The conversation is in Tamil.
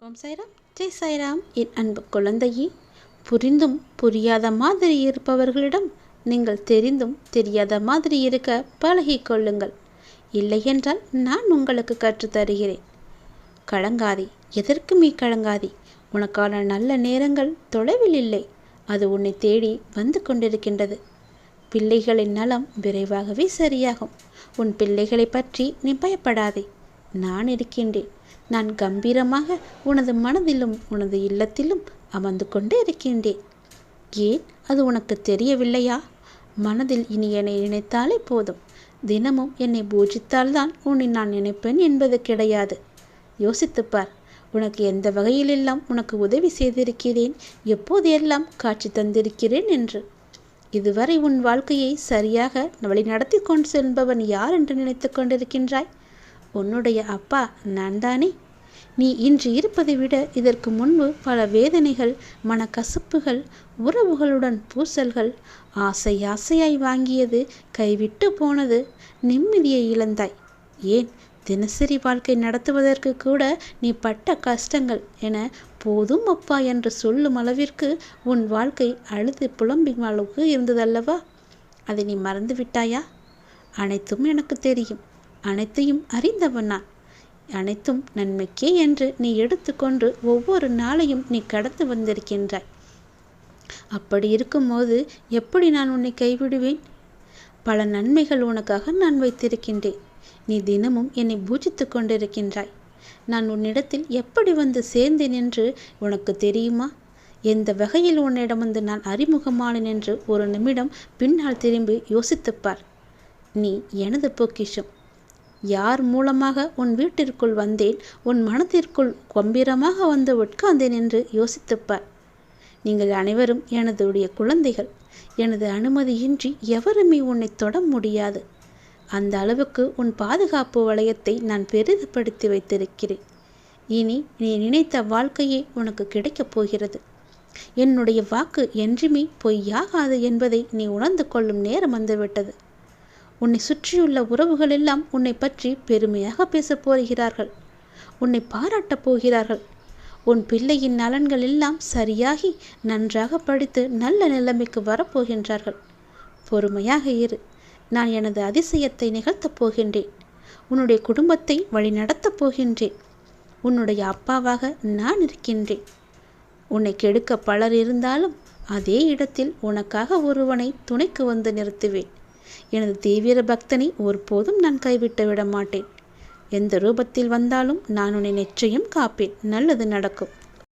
ஓம் சாய்ராம். ஜெய் சாய்ராம். என் அன்பு குழந்தையே புரிந்தும் புரியாத மாதிரி இருப்பவர்களிடம் நீங்கள் தெரிந்தும் தெரியாத மாதிரி இருக்க பழகிக்கொள்ளுங்கள் இல்லையென்றால் நான் உங்களுக்கு கற்றுத் தருகிறேன். கலங்காதே எதற்குமே கலங்காதே. உனக்கான நல்ல நேரங்கள் தொலைவில் இல்லை. அது உன்னை தேடி வந்து கொண்டிருக்கின்றது. பிள்ளைகளின் நலம் விரைவாகவே சரியாகும். உன் பிள்ளைகளை பற்றி நீ பயப்படாதே. நான் இருக்கின்றேன். நான் கம்பீரமாக உனது மனதிலும் உனது இல்லத்திலும் அமர்ந்து கொண்டு இருக்கின்றேன். ஏன்? அது உனக்கு தெரியவில்லையா? மனதில் இனி என்னை நினைத்தாலே போதும். தினமும் என்னை பூஜித்தால்தான் உன்னை நான் நினைப்பேன் என்பது கிடையாது. யோசித்துப் பார். உனக்கு எந்த வகையிலெல்லாம் உனக்கு உதவி செய்திருக்கிறேன்? எப்போது எல்லாம் காட்சி தந்திருக்கிறேன் என்று. இதுவரை உன் வாழ்க்கையை சரியாக வழிநடத்தி கொண்டு செல்பவன் யார் என்று நினைத்து கொண்டிருக்கின்றாய்? உன்னுடைய அப்பா நான் தானே நீ இன்று இருப்பதை விட இதற்கு முன்பு பல வேதனைகள் மனக்கசப்புகள் உறவுகளுடன் பூசல்கள் ஆசை ஆசையாய் வாங்கியது கைவிட்டு போனது நிம்மதியை இழந்தாய். ஏன் தினசரி வாழ்க்கை நடத்துவதற்கு கூட நீ பட்ட கஷ்டங்கள் என போதும் அப்பா என்று சொல்லும் அளவிற்கு உன் வாழ்க்கை அழுது புலம்பின் அளவுக்கு இருந்ததல்லவா? அதை நீ மறந்து விட்டாயா? அனைத்தும் எனக்கு தெரியும். அனைத்தையும் அறிந்தவன்? நான் அனைத்தும் நன்மைக்கே என்று நீ எடுத்துக்கொண்டு ஒவ்வொரு நாளையும் நீ கடந்து வந்திருக்கின்றாய். அப்படி இருக்கும்போது எப்படி நான் உன்னை கைவிடுவேன்? பல நன்மைகள் உனக்காக நான் வைத்திருக்கின்றேன். நீ தினமும் என்னை பூஜித்து கொண்டிருக்கின்றாய். நான் உன்னிடத்தில் எப்படி வந்து சேர்ந்தேன் என்று உனக்கு தெரியுமா? எந்த வகையில் உன்னிடம் வந்து நான் அறிமுகமானேன் என்று ஒரு நிமிடம் பின்னால் திரும்பி யோசித்துப்பார் நீ எனது பொக்கிஷம். யார் மூலமாக உன் வீட்டிற்குள் வந்தேன்? உன் மனத்திற்குள் கம்பீரமாக வந்து உட்கார்ந்தேன் என்று யோசித்துப்பார். நீங்கள் அனைவரும் எனதுடைய குழந்தைகள். எனது அனுமதியின்றி எவருமே உன்னை தொட முடியாது. அந்த அளவுக்கு உன் பாதுகாப்பு வளையத்தை நான் பெரிதுபடுத்தி வைத்திருக்கிறேன். இனி நீ நினைத்த வாழ்க்கையே உனக்கு கிடைக்கப் போகிறது. என்னுடைய வாக்கு என்றுமே பொய்யாகாது என்பதை நீ உணர்ந்து கொள்ளும் நேரம் வந்துவிட்டது. உன்னை சுற்றியுள்ள உறவுகள் எல்லாம் உன்னை பற்றி பெருமையாக பேசப் போகிறார்கள். உன்னை பாராட்டப் போகிறார்கள். உன் பிள்ளையின் நலன்கள் எல்லாம் சரியாகி நன்றாக படித்து நல்ல நிலைமைக்கு வரப்போகின்றார்கள் பொறுமையாக இரு. நான் எனது அதிசயத்தை நிகழ்த்தப் போகின்றேன். உன்னுடைய குடும்பத்தை வழிநடத்தப் போகின்றேன். உன்னுடைய அப்பாவாக நான் இருக்கின்றேன். உன்னை கெடுக்க பலர் இருந்தாலும் அதே இடத்தில் உனக்காக ஒருவனை துணைக்கு வந்து நிறுத்துவேன். எனது தீவிர பக்தனை ஒருபோதும் நான் கைவிட்டு விட மாட்டேன் எந்த ரூபத்தில் வந்தாலும் நான் உன்னை நிச்சயம் காப்பேன். நல்லது நடக்கும்.